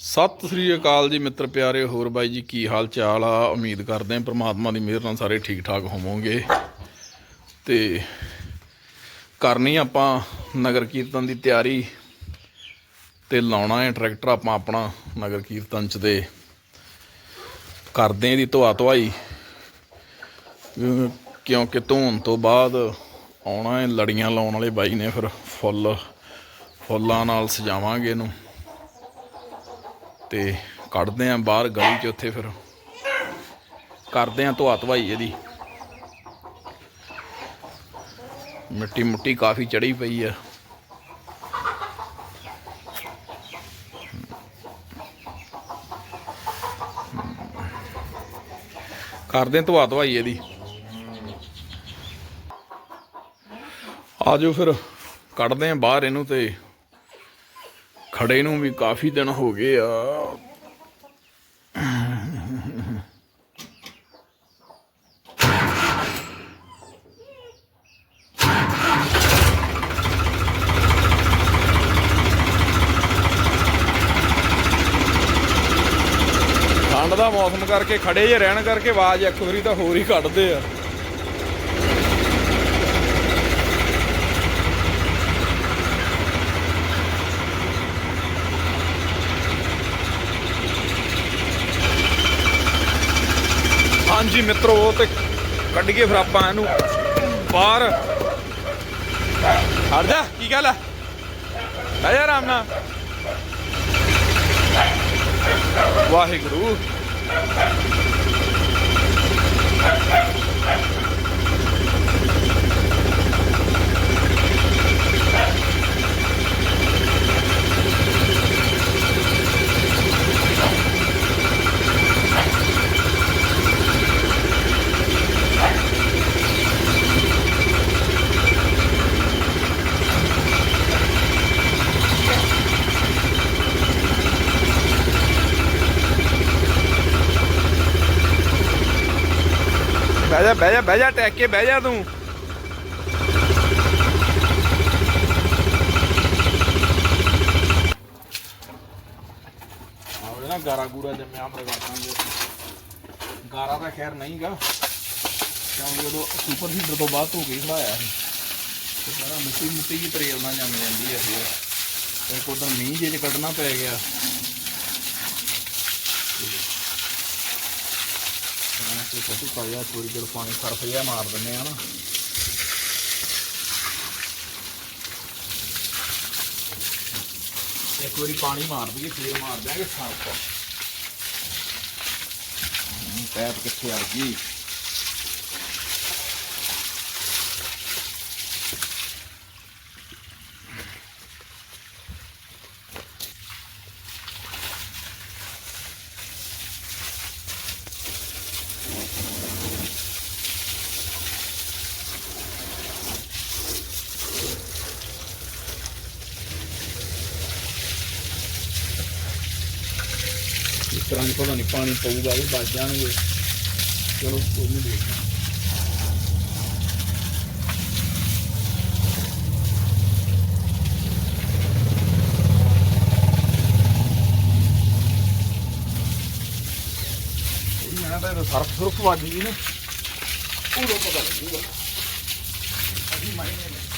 ਸਤਿ ਸ੍ਰੀ ਅਕਾਲ ਜੀ ਮਿੱਤਰ ਪਿਆਰੇ, ਹੋਰ ਬਾਈ ਜੀ ਕੀ ਹਾਲ ਚਾਲ ਆ? ਉਮੀਦ ਕਰਦੇ ਹਾਂ ਪ੍ਰਮਾਤਮਾ ਦੀ ਮਿਹਰ ਨਾਲ ਸਾਰੇ ਠੀਕ ਠਾਕ ਹੋਵੋਗੇ। ਤੇ ਕਰਨੀ ਆਪਾਂ ਨਗਰ ਕੀਰਤਨ ਦੀ ਤਿਆਰੀ ਤੇ ਲਾਉਣਾ ਹੈ ਟਰੈਕਟਰ, ਆਪਾਂ ਆਪਣਾ ਨਗਰ ਕੀਰਤਨ ਚ ਤੇ ਕਰਦੇ ਹਾਂ ਇਹਦੀ ਧੋਆ ਧੁਆਈ ਕਿਉਂਕਿ ਧੋਣ ਤੋਂ ਬਾਅਦ ਆਉਣਾ ਹੈ, ਲੜੀਆਂ ਲਾਉਣ ਵਾਲੇ ਬਾਈ ਨੇ ਫਿਰ ਫੁੱਲ, ਫੁੱਲਾਂ ਨਾਲ ਸਜਾਵਾਂਗੇ ਇਹਨੂੰ। ਤੇ ਕੱਢਦੇ ਆਂ ਬਾਹਰ ਗਲੀ 'ਚ ਉੱਥੇ ਫਿਰ। ਕਰਦੇ ਆਂ ਧੁਆ ਧਵਾਈ ਇਹਦੀ। ਮਿੱਟੀ ਮੁੱਟੀ ਕਾਫੀ ਚੜੀ ਪਈ ਆ। ਕਰਦੇ ਆਂ ਧੁਆ ਧਵਾਈ ਇਹਦੀ। ਆਜੋ ਫਿਰ, ਕੱਢਦੇ ਆਂ ਬਾਹਰ ਇਹਨੂੰ ਤੇ ਖੜੇ ਨੂੰ ਵੀ ਕਾਫੀ ਦਿਨ ਹੋ ਗਏ ਆ। ਠੰਡ ਦਾ ਮੌਸਮ ਕਰਕੇ ਖੜੇ ਜੇ ਰਹਿਣ ਕਰਕੇ ਆਵਾਜ਼ ਇੱਕ ਵਾਰੀ ਤਾਂ ਹੋਰ ਹੀ ਕੱਢਦੇ ਆ। ਹਾਂਜੀ ਮਿੱਤਰੋ, ਉਹ ਤੇ ਕੱਢੀਏ ਫਿਰ ਆਪਾਂ ਇਹਨੂੰ ਬਾਹਰ। ਹਟ ਜਾ, ਕੀ ਗੱਲ ਆ? ਬਹਿ ਜਾ ਆਰਾਮ ਨਾਲ। ਵਾਹਿਗੁਰੂ। ਬਹਿ ਜਾ ਬਹਿ ਜਾ, ਟੈਕ ਕੇ ਬਹਿ ਜਾ ਤੂੰ। ਆਵੇ ਨਾ ਗਾਰਾ ਗੂਰਾ ਜੰਮਿਆ ਮਰਗਾ ਦਾਂਗੇ ਗਾਰਾ ਤਾਂ ਖੈਰ ਨਹੀਂਗਾ ਕਿਉਂਕਿ ਉਦੋਂ ਸੁਪਰ ਹੀਟਰ ਤੋਂ ਬਾਅਦ ਧੋ ਕੇ ਖੜਾਇਆ ਸੀ। ਤੇ ਸਾਰਾ ਮਿੱਟੀ ਮੁੱਟੀ ਜੀ ਤਰੇਲ ਨਾਲ ਜੰਮ ਜਾਂਦੀ ਹੈ ਫਿਰ। ਇੱਕ ਉਦੋਂ ਮੀਂਹ ਜੇ ਚ ਕੱਢਣਾ ਪੈ ਗਿਆ। ਤੇ ਸੱਚੀ ਪਾਇਆ ਥੋੜੀ ਦੇਰ ਪਾਣੀ ਸਰਫ ਜਿਹਾ ਮਾਰ ਦਿੰਨੇ ਆ ਨਾ ਇੱਕ ਵਾਰੀ ਪਾਣੀ ਮਾਰ ਦਈਏ, ਫੇਰ ਮਾਰ ਦਿਆਂਗੇ ਸਰਫ ਪੈਪ ਕਿੱਥੇ ਅੜ ਗਈ? ਇਸ ਪਤਾ ਨਹੀਂ ਪਾਣੀ ਪਊਗਾ ਵੀ ਬਚ ਜਾਣਗੇ। ਚਲੋ, ਕੋਈ ਨਹੀਂ ਦੇਖਦੇ ਮੈਂ ਤਾਂ ਸਰਫ ਸੁਰਫ ਵੱਜ ਗਈ ਨਾ। ਉਦੋਂ ਪਤਾ ਲੱਗੂਗਾ ਅਸੀਂ ਮਾਇਨੇ ਨੇ।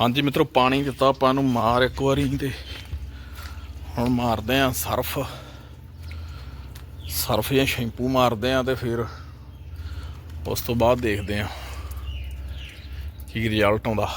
ਹਾਂਜੀ ਮਿੱਤਰੋ, ਪਾਣੀ ਦਿੱਤਾ ਆਪਾਂ ਨੂੰ ਮਾਰ ਇੱਕ ਵਾਰੀ ਤੇ ਹੁਣ ਮਾਰਦੇ ਆ ਸਰਫ। ਸਰਫ ਜਾਂ ਸ਼ੈਂਪੂ ਮਾਰਦੇ ਆ ਤੇ ਫਿਰ ਉਸ ਤੋਂ ਬਾਅਦ ਦੇਖਦੇ ਆ ਕੀ ਰਿਜ਼ਲਟ ਆਉਂਦਾ।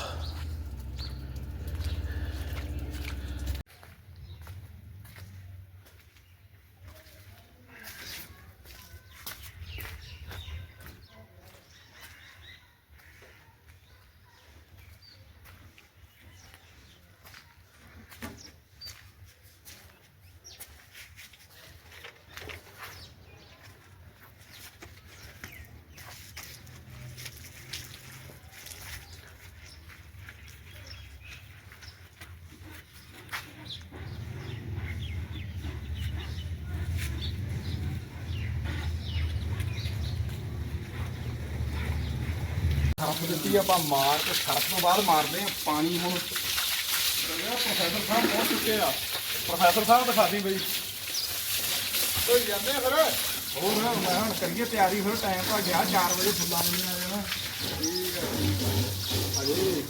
ਸਰਫ ਦਿੱਤੀ ਆਪਾਂ ਮਾਰ ਕੇ ਸਰਫ ਤੋਂ ਬਾਅਦ ਮਾਰਦੇ ਆ ਪਾਣੀ ਹੁਣ ਪ੍ਰੋਫੈਸਰ ਸਾਹਿਬ ਪਹੁੰਚ ਚੁੱਕੇ ਆ। ਪ੍ਰੋਫੈਸਰ ਸਾਹਿਬ ਦਿਖਾਦੀ ਬਈ। ਕੋਈ ਜਾਂਦੇ ਆ ਫਿਰ? ਹੋਰ ਮੈਂ ਹੁਣ ਕਰੀਏ ਤਿਆਰੀ ਫਿਰ ਟਾਈਮ ਤਾਂ ਗਿਆ 4 ਵਜੇ ਫੁੱਲਾਂ ਨਹੀਂ ਆ ਜਾਣਾ ਠੀਕ ਹੈ ਅਜੇ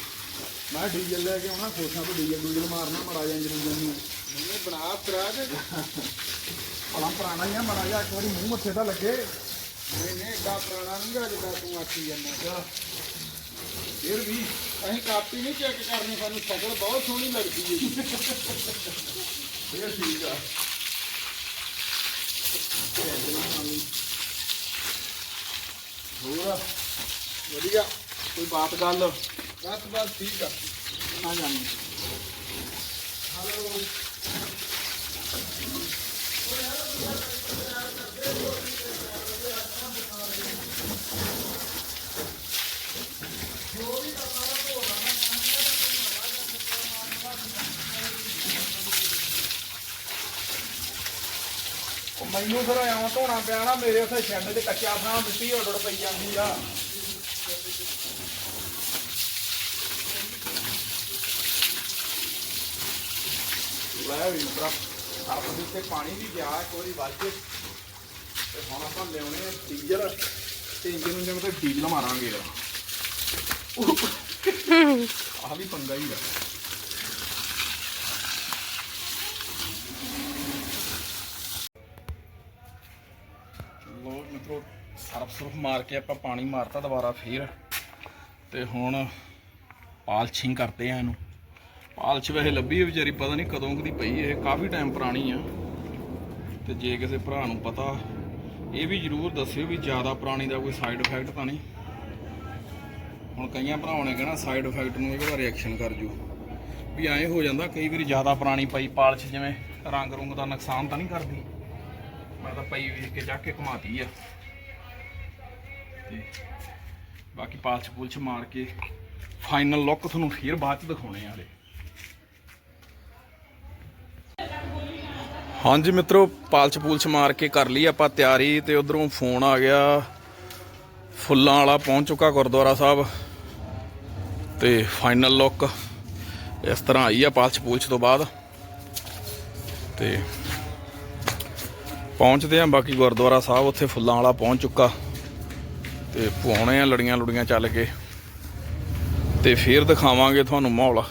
ਮੈਂ ਡੀਜ਼ਲ ਲੈ ਕੇ ਆਉਣਾ ਖੋਸਾਂ ਤੋਂ ਡੀਜ਼ਲ ਡੂਜ਼ਲ ਮਾਰਨਾ ਮੜਾ ਜਾ ਇੰਜਨ ਨੂੰ। ਨਹੀਂ ਬਣਾ ਤਰਾ ਦੇ। ਪੁਰਾਣਾ ਹੀ ਆ ਮੜਾ ਜਾ ਇੱਕ ਵਾਰੀ ਮੂੰਹ ਮੱਥੇ ਤਾਂ ਲੱਗੇ। ਨਹੀਂ ਨਹੀਂ ਏਡਾ ਪੁਰਾਣਾ ਨਹੀਂ ਗਾ ਜਿੱਦਾਂ ਤੂੰ ਆਖੀ ਜਾਂਦਾ। ਫਿਰ ਵੀ ਅਸੀਂ ਕਾਪੀ ਨਹੀਂ ਚੈੱਕ ਕਰਨੀ ਸਾਨੂੰ ਸ਼ਕਲ ਬਹੁਤ ਸੋਹਣੀ ਲੱਗਦੀ ਹੈ ਜੀ ਫਿਰ ਠੀਕ ਆ। ਹੋਰ? ਵਧੀਆ। ਕੋਈ ਬਾਤ ਗੱਲ? ਬਸ ਬਸ ਠੀਕ ਆ। ਆ ਜਾਣੀ। ਹਲੋ ਮੈਨੂੰ ਫਿਰ ਐਂ ਧੋਣਾ ਪਿਆ ਨਾ ਮੇਰੇ ਉੱਥੇ ਛੱਡ ਤੇ ਕੱਚਾ ਥਾਂ ਮਿੱਟੀ ਉੱਡ ਪਈ ਜਾਂਦੀ ਆ। ਲੈ ਵੀ ਬਰਾ ਆਪ ਦੇ ਤੇ ਪਾਣੀ ਵੀ ਗਿਆ ਇੱਕ ਵਾਰੀ ਵੱਜ ਕੇ ਤੇ ਹੁਣ ਆਪਾਂ ਲਿਆਉਣੇ ਆ ਡੀਜ਼ਲ ਤੇ ਇੰਜਨ ਨੂੰ ਜਿਵੇਂ ਡੀਜ਼ਲ ਮਾਰਾਂਗੇ। ਯਾਰ ਆਹ ਵੀ ਪੰਗਾ ਹੀ ਆ। ਲੋ ਮਿੱਤਰੋ ਸਰਫ ਸੁਰਫ ਮਾਰ ਕੇ ਆਪਾਂ ਪਾਣੀ ਮਾਰਤਾ ਦੁਬਾਰਾ ਫੇਰ। ਤੇ ਹੁਣ ਪਾਲਸ਼ਿੰਗ ਕਰਦੇ ਆ ਇਹਨੂੰ। ਪਾਲਸ਼ ਵੈਸੇ ਲੱਭੀ ਹੈ ਵਿਚਾਰੀ, ਪਤਾ ਨਹੀਂ ਕਦੋਂ ਕਦੀ ਪਈ ਇਹ ਕਾਫੀ ਟਾਈਮ ਪੁਰਾਣੀ ਆ। ਤੇ ਜੇ ਕਿਸੇ ਭਰਾ ਨੂੰ ਪਤਾ, ਇਹ ਵੀ ਜਰੂਰ ਦੱਸਿਓ ਵੀ ਜ਼ਿਆਦਾ ਪੁਰਾਣੀ ਦਾ ਕੋਈ ਸਾਈਡ ਇਫੈਕਟ ਤਾਂ ਨਹੀਂ। ਹੁਣ ਕਈਆਂ ਭਰਾਵਾਂ ਨੇ ਕਹਿਣਾ ਸਾਈਡ ਇਫੈਕਟ ਨੂੰ ਇਹਦਾ ਰਿਐਕਸ਼ਨ ਕਰ ਜੂ। ਵੀ ਐਂ ਹੋ ਜਾਂਦਾ, ਕਈ ਵਾਰੀ ਜ਼ਿਆਦਾ ਪੁਰਾਣੀ ਪਈ ਪਾਲਸ਼ ਜਿਵੇਂ ਰੰਗ ਰੁੰਗ ਦਾ ਨੁਕਸਾਨ ਤਾਂ ਨਹੀਂ ਕਰਦੀ। ਮੈਂ ਤਾਂ ਪਈ ਵੇਖ ਕੇ ਜਾ ਕੇ ਘਮਾਤੀ ਆ। ਤੇ ਬਾਕੀ ਪਾਲਚ ਪੁਲਚ ਮਾਰ ਕੇ ਫਾਈਨਲ ਲੁੱਕ ਤੁਹਾਨੂੰ ਫੇਰ ਬਾਅਦ ਚ ਦਿਖਾਉਣੇ ਆ ਹਾਂਜੀ ਮਿੱਤਰੋ ਪਾਲਚ ਪੂਲਚ ਮਾਰ ਕੇ ਕਰ ਲਈ ਆਪਾਂ ਤਿਆਰੀ ਤੇ ਉਧਰੋਂ ਫੋਨ ਆ ਗਿਆ। ਫੁੱਲਾਂ ਵਾਲਾ ਪਹੁੰਚ ਚੁੱਕਾ ਗੁਰਦੁਆਰਾ ਸਾਹਿਬ। ਤੇ ਫਾਈਨਲ ਲੁੱਕ ਇਸ ਤਰ੍ਹਾਂ ਆਈ ਆ ਪਾਲਚ ਪੂਲਚ ਤੋਂ ਬਾਅਦ। ਤੇ ਪਹੁੰਚਦੇ ਆ, ਬਾਕੀ ਗੁਰਦੁਆਰਾ ਸਾਹਿਬ ਉੱਥੇ ਫੁੱਲਾਂ ਵਾਲਾ ਪਹੁੰਚ ਚੁੱਕਾ। ਤੇ ਪਵਾਉਣੇ ਆ, ਲੜੀਆਂ ਲੁੜੀਆਂ ਚੱਲ ਕੇ। ਤੇ ਫੇਰ ਦਿਖਾਵਾਂਗੇ ਤੁਹਾਨੂੰ ਮਾਹੌਲ।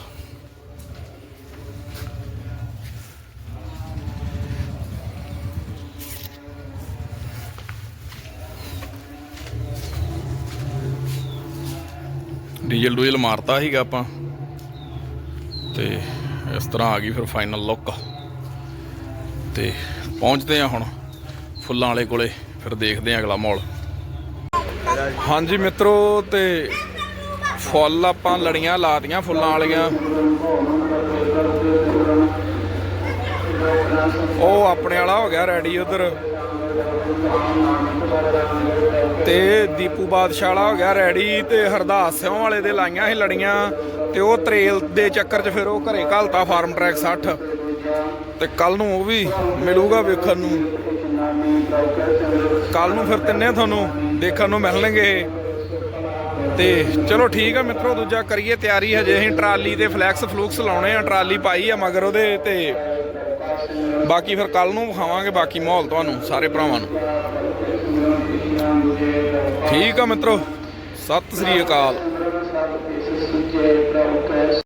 ਡੀਜ਼ਲ ਡੂਜ਼ਲ ਮਾਰਤਾ ਸੀਗਾ ਆਪਾਂ। ਤੇ ਇਸ ਤਰ੍ਹਾਂ ਆ ਗਈ ਫਿਰ ਫਾਈਨਲ ਲੁੱਕ। ਤੇ ਪਹੁੰਚਦੇ ਆ ਹੁਣ। ਫੁੱਲਾਂ ਵਾਲੇ ਕੋਲੇ, ਫਿਰ ਦੇਖਦੇ ਆ ਅਗਲਾ ਮਾਹੌਲ। ਹਾਂਜੀ ਮਿੱਤਰੋ, ਤੇ ਫੁੱਲ ਆਪਾਂ ਲੜੀਆਂ ਲਾਤੀਆਂ ਫੁੱਲਾਂ ਵਾਲੀਆਂ। ਉਹ ਆਪਣੇ ਵਾਲਾ ਹੋ ਗਿਆ ਰੈਡੀ ਉਧਰ। ਤੇ ਦੀਪੂ ਬਾਦਸ਼ਾਹ ਵਾਲਾ ਹੋ ਗਿਆ ਰੈਡੀ, ਤੇ ਹਰਦਾਸ ਸਿੰਘ ਵਾਲੇ ਦੇ ਲਾਈਆਂ ਸੀ ਲੜੀਆਂ। ਤੇ ਉਹ ਤਰੇਲ ਦੇ ਚੱਕਰ 'ਚ ਫਿਰ ਉਹ ਘਰੇ ਘਲਤਾ ਫਾਰਮ ਟਰੈਕ 60 ਤੇ ਕੱਲ ਨੂੰ ਉਹ ਵੀ ਮਿਲੂਗਾ ਵੇਖਣ ਨੂੰ। ਕੱਲ ਨੂੰ ਫਿਰ ਤਿੰਨੇ ਤੁਹਾਨੂੰ ਦੇਖਣ ਨੂੰ ਮਿਲਣਗੇ ਤੇ ਚਲੋ ਠੀਕ ਆ ਮਿੱਤਰੋ, ਦੂਜਾ ਕਰੀਏ ਤਿਆਰੀ ਹਜੇ। ਅਸੀਂ ਟਰਾਲੀ ਤੇ ਫਲੈਕਸ ਫਲੂਕਸ ਲਾਉਣੇ ਆ, ਟਰਾਲੀ ਪਾਈ ਆ ਮਗਰ ਉਹਦੇ ਤੇ। ਬਾਕੀ ਫਿਰ ਕੱਲ ਨੂੰ ਵਿਖਾਵਾਂਗੇ ਬਾਕੀ ਮਾਹੌਲ ਤੁਹਾਨੂੰ, ਸਾਰੇ ਭਰਾਵਾਂ ਨੂੰ। ਠੀਕ ਆ ਮਿੱਤਰੋ, ਸਤਿ ਸ੍ਰੀ ਅਕਾਲ।